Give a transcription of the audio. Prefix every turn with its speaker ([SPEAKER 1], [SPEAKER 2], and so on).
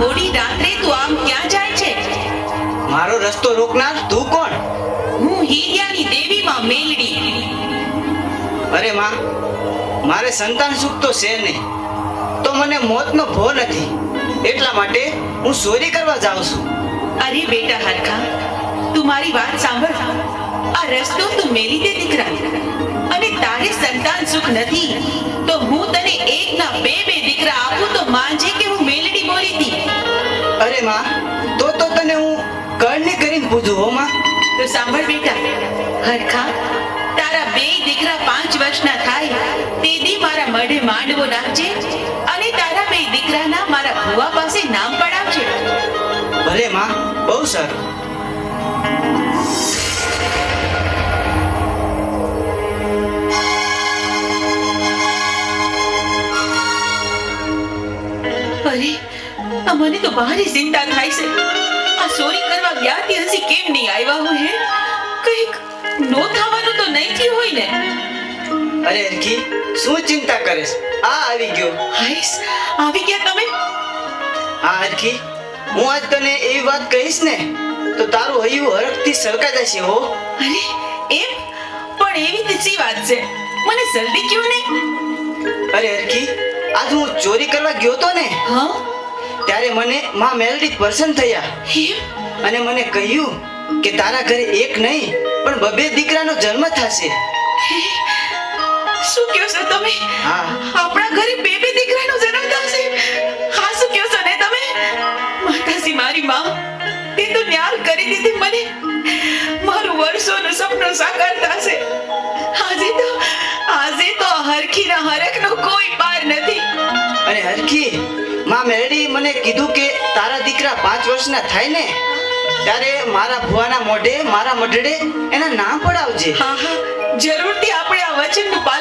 [SPEAKER 1] મોડી રાત્રે તું આમ ક્યાં જાય છે? મારો રસ્તો રોકનાર તું કોણ?
[SPEAKER 2] હું હીરિયાની દેવી માં મેલડી.
[SPEAKER 1] અરે માં મારે સંતાન સુખ તો છે ને તો મને મોતનો ભો નથી. એટલા માટે હું ચોરી કરવા જાઉં છું.
[SPEAKER 2] અરે બેટા હરખા તું મારી વાત સાંભળ. આ રસ્તો તું મેલી દે દીકરા અને તારે સંતાન સુખ નથી.
[SPEAKER 1] અરે માં તો તો તને હું કરણી કરીને પૂછું હો માં.
[SPEAKER 2] તો સાંભળ બેટા હરખા તારા બે દીકરા પાંચ વર્ષના થાય તે દી મારા મઢે માંડવો નાખજે અને તારા બે દીકરાના મારા ભુવા પાસે નામ પડાવજે.
[SPEAKER 1] ભલે માં બહુ સારું.
[SPEAKER 2] અરે આ મને તો ભારે ચિંતા થાય છે. આ ચોરી કરવા ગયા તે હજી કેમ નહીં આવ્યા હોય હે? કંઈક નો થવાનું તો નહીં થયું હોય ને.
[SPEAKER 1] અરે અરખી શું ચિંતા કરે છે આ આવી ગયો.
[SPEAKER 2] હાઈસ આવી ગયા તમે?
[SPEAKER 1] હા હરખી હું આજ તને એવી વાત કહીશ ને તો તારું હૈયું હરખથી સળકાઈ જશે હો.
[SPEAKER 2] અરે એમ? પણ એવી તો સી વાત છે? મને જલ્દી કયો નહીં.
[SPEAKER 1] અરે હરખી આજ હું ચોરી કરવા ગયો તો ને
[SPEAKER 2] હા?
[SPEAKER 1] ત્યારે મને માં મેલડી પસંદ થયા. અને મને કહ્યું કે તારા ઘરે એક નહીં પણ બબે દીકરાનો જન્મ થશે.
[SPEAKER 2] શું કહો છો તમે?
[SPEAKER 1] હા.
[SPEAKER 2] આપણા ઘરે બે બે દીકરાનો જન્મ થશે? હા શું કહો છો ને તમે? માતાજી મારી માં તે તો ન્યાર કરી દીધી મને. મારું વર્ષોનું સપનું સાકાર થશે.
[SPEAKER 1] હરખી માં મેરડી મને કીધું કે તારા દીકરા પાંચ વર્ષના થાય ને, ત્યારે મારા ભુવાના મોઢે, મારા મઢડે એના નામ પડાવજે.
[SPEAKER 2] હા હા, જરૂરથી આપણે આ વચનનું પાલન